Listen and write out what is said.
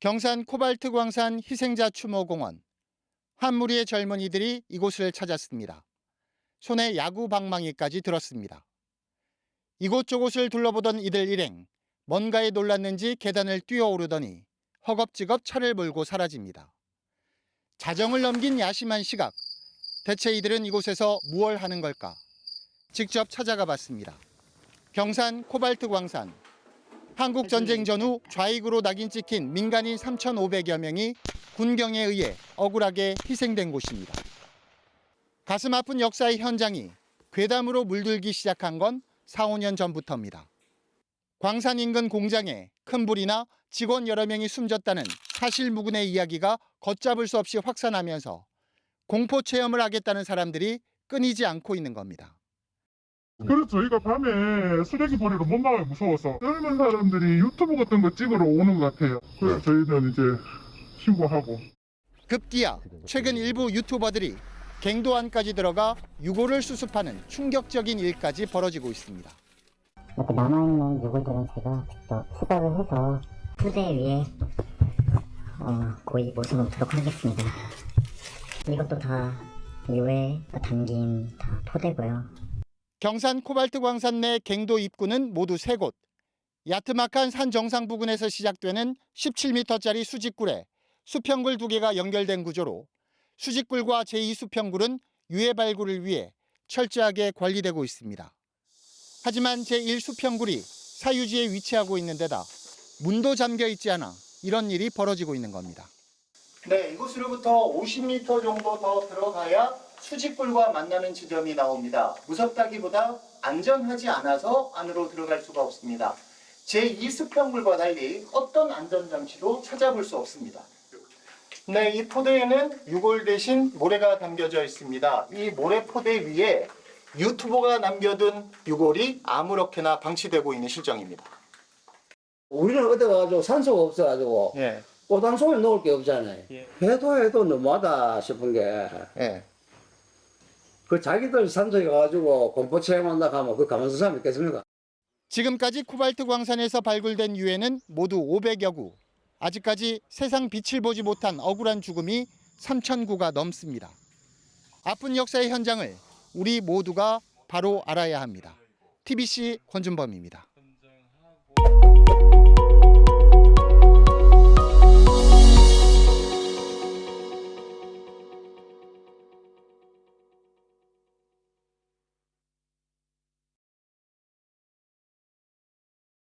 경산 코발트 광산 희생자 추모공원. 한 무리의 젊은이들이 이곳을 찾았습니다. 손에 야구 방망이까지 들었습니다. 이곳저곳을 둘러보던 이들 일행. 뭔가에 놀랐는지 계단을 뛰어오르더니 허겁지겁 차를 몰고 사라집니다. 자정을 넘긴 야심한 시각. 대체 이들은 이곳에서 무얼 하는 걸까? 직접 찾아가 봤습니다. 경산 코발트 광산. 한국 전쟁 전후 좌익으로 낙인 찍힌 민간인 3,500여 명이 군경에 의해 억울하게 희생된 곳입니다. 가슴 아픈 역사의 현장이 괴담으로 물들기 시작한 건 4, 5년 전부터입니다. 광산 인근 공장에 큰 불이나 직원 여러 명이 숨졌다는 사실무근의 이야기가 걷잡을 수 없이 확산하면서 공포 체험을 하겠다는 사람들이 끊이지 않고 있는 겁니다. 그래서 저희가 밤에 쓰레기 버리러 못 나가요 무서워서 젊은 사람들이 유튜브 같은 거 찍으러 오는 것 같아요 그래서 저희는 이제 신고하고 급기야 최근 일부 유튜버들이 갱도 안까지 들어가 유골을 수습하는 충격적인 일까지 벌어지고 있습니다. 이렇게 남아있는 유골들은 제가 직접 수박을 해서 후대 위에 어, 고이 모셔놓도록 하겠습니다. 이것도 다 유에 담긴 다 포대고요. 경산 코발트 광산 내 갱도 입구는 모두 세 곳. 야트막한 산 정상 부근에서 시작되는 17m짜리 수직굴에 수평굴 두 개가 연결된 구조로 수직굴과 제2수평굴은 유해 발굴을 위해 철저하게 관리되고 있습니다. 하지만 제1수평굴이 사유지에 위치하고 있는 데다 문도 잠겨 있지 않아 이런 일이 벌어지고 있는 겁니다. 네, 이곳으로부터 50m 정도 더 들어가야 수직굴과 만나는 지점이 나옵니다. 무섭다기보다 안전하지 않아서 안으로 들어갈 수가 없습니다. 제2수평굴과 달리 어떤 안전장치도 찾아볼 수 없습니다. 네, 이 포대에는 유골 대신 모래가 담겨져 있습니다. 이 모래 포대 위에 유튜버가 남겨둔 유골이 아무렇게나 방치되고 있는 실정입니다. 우리는 어디 가가지고 산소가 없어가지고 예, 송이 놓을 게 없잖아요. 예. 해도 해도 너무하다 싶은 게 그 예. 자기들 산소에 가가지고 공포 체험한다 하면 그 가만서 사람 있겠습니까? 지금까지 코발트 광산에서 발굴된 유해는 모두 500여 구. 아직까지 세상 빛을 보지 못한 억울한 죽음이 3천 구가 넘습니다. 아픈 역사의 현장을 우리 모두가 바로 알아야 합니다. TBC 권준범입니다.